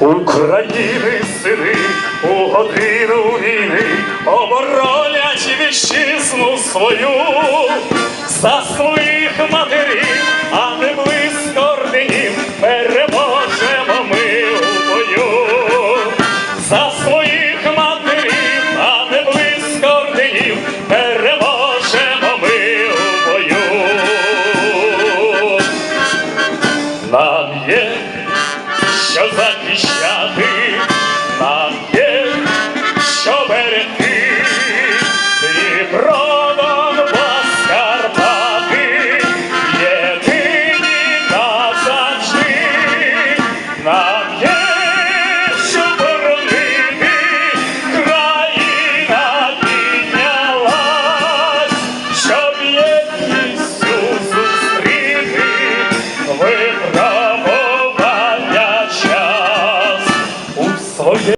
України сини у годину війни оборонять вітчизну свою за своїх матерів, а не близько орденів переможемо ми у бою. За своїх матерів, а не близько орденів переможемо ми у бою. Нам є що захищати нам є, що берегти.